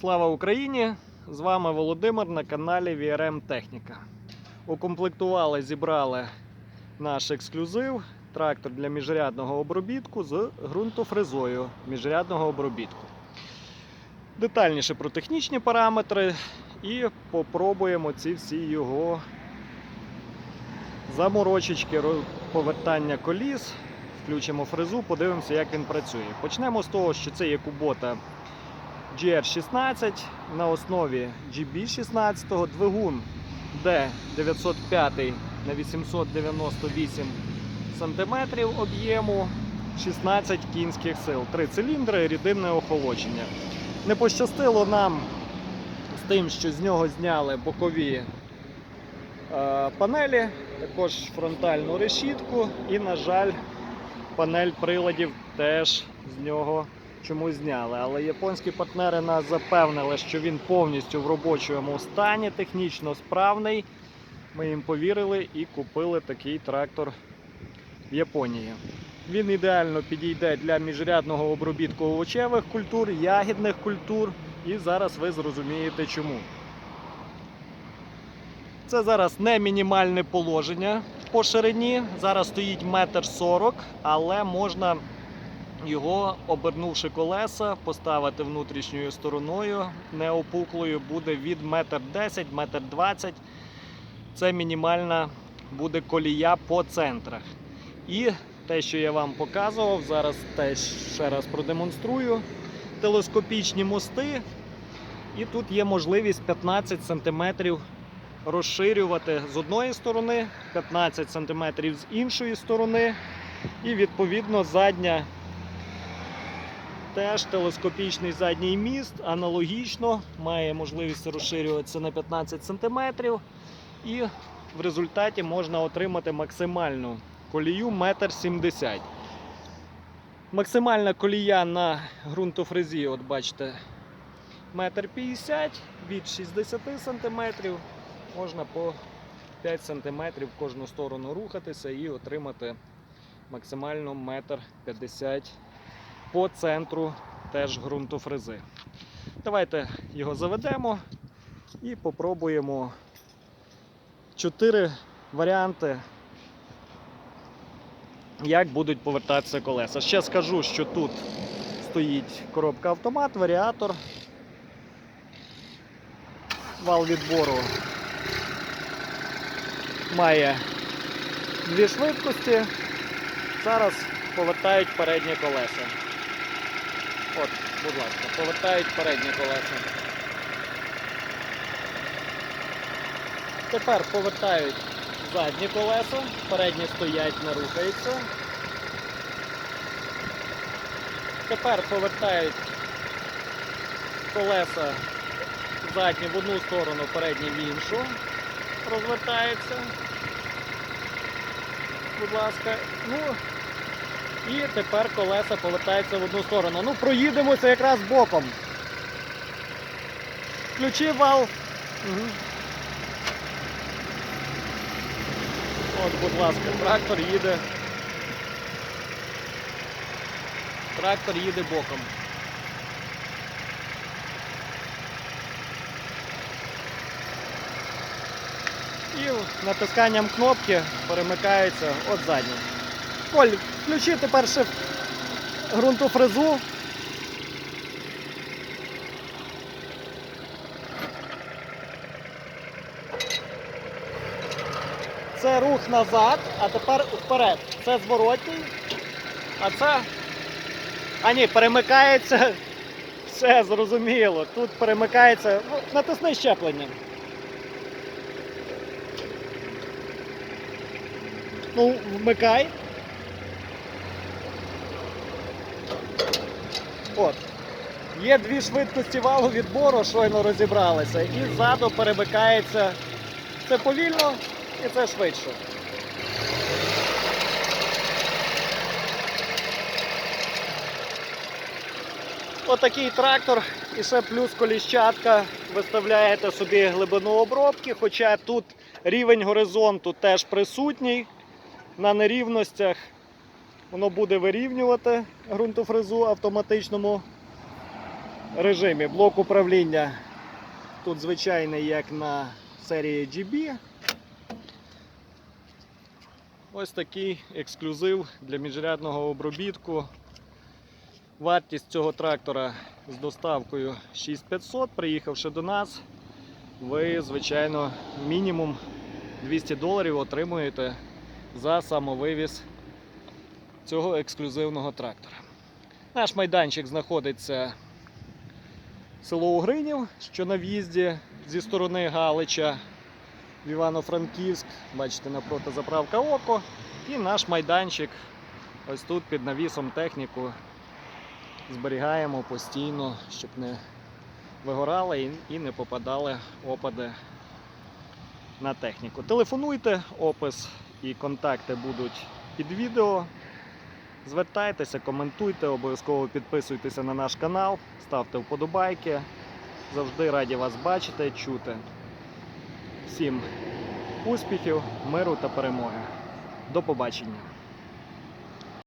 Слава Україні! З вами Володимир на каналі VRM Техніка. Укомплектували, зібрали наш ексклюзив трактор для міжрядного обробітку з ґрунтофрезою міжрядного обробітку. Детальніше про технічні параметри і попробуємо ці всі його заморочечки, повертання коліс. Включимо фрезу, подивимося, як він працює. Почнемо з того, що це є кубота GR16 на основі GB16, двигун D905 на 898 см об'єму, 16 кінських сил, 3 циліндри, рідинне охолодження. Не пощастило нам з тим, що з нього зняли бокові е, панелі, також фронтальну решітку і, на жаль, панель приладів теж з нього чомусь зняли. Але японські партнери нас запевнили, що він повністю в робочому стані, технічно справний. Ми їм повірили і купили такий трактор в Японії. Він ідеально підійде для міжрядного обробітку овочевих культур, ягідних культур. І зараз ви зрозумієте чому. Це зараз не мінімальне положення по ширині. Зараз стоїть метр сорок, але можна його, обернувши колеса, поставити внутрішньою стороною неопуклою, буде від метр десять, метр двадцять. Це мінімальна буде колія по центрах. І те, що я вам показував, зараз теж ще раз продемонструю. Телескопічні мости. І тут є можливість 15 см розширювати з одної сторони, 15 см з іншої сторони. І відповідно задня теж телескопічний задній міст аналогічно має можливість розширюватися на 15 см. І в результаті можна отримати максимальну колію 1,70 м. Максимальна колія на ґрунтофрезі, от бачите, 1,50 м від 60 см. Можна по 5 см в кожну сторону рухатися і отримати максимально 1,50 м по центру теж ґрунтофрези. Давайте його заведемо і попробуємо чотири варіанти, як будуть повертатися колеса. Ще скажу, що тут стоїть коробка автомат, варіатор, вал відбору має дві швидкості. Зараз повертають передні колеса. От, будь ласка, повертають передні колеса. Тепер повертають задні колеса, передні стоять, не рухаються. Тепер повертають колеса задні в одну сторону, передні в іншу. Розвертаються. Будь ласка. Ну, і тепер колеса повертаються в одну сторону. Ну, проїдемося якраз боком. Включи вал. Угу. От, будь ласка, трактор їде. Трактор їде боком. І натисканням кнопки перемикається от задній. Коль, включи тепер ще ґрунтофрезу. Це рух назад, а тепер вперед. Це зворотній, а це. А ні, перемикається. Все зрозуміло. Тут перемикається. Ну, натисни щеплення. Ну, вмикай. От. Є дві швидкості валу відбору, щойно розібралися, і ззаду перемикається. Це повільно і це швидше. Отакий трактор і ще плюс коліщатка. Виставляєте собі глибину обробки, хоча тут рівень горизонту теж присутній. На нерівностях воно буде вирівнювати ґрунтофрезу автоматичному режимі. Блок управління тут звичайний, як на серії GB. Ось такий ексклюзив для міжрядного обробітку. Вартість цього трактора з доставкою 6500. Приїхавши до нас, ви, звичайно, мінімум 200 доларів отримуєте за самовивіз цього ексклюзивного трактора. Наш майданчик знаходиться село Угринів, що на в'їзді зі сторони Галича в Івано-Франківськ. Бачите, напроти заправка Око. І наш майданчик ось тут під навісом техніку зберігаємо постійно, щоб не вигорали і не попадали опади на техніку. Телефонуйте, опис і контакти будуть під відео. Звертайтеся, коментуйте, обов'язково підписуйтеся на наш канал, ставте вподобайки. Завжди раді вас бачити, чути. Всім успіхів, миру та перемоги. До побачення!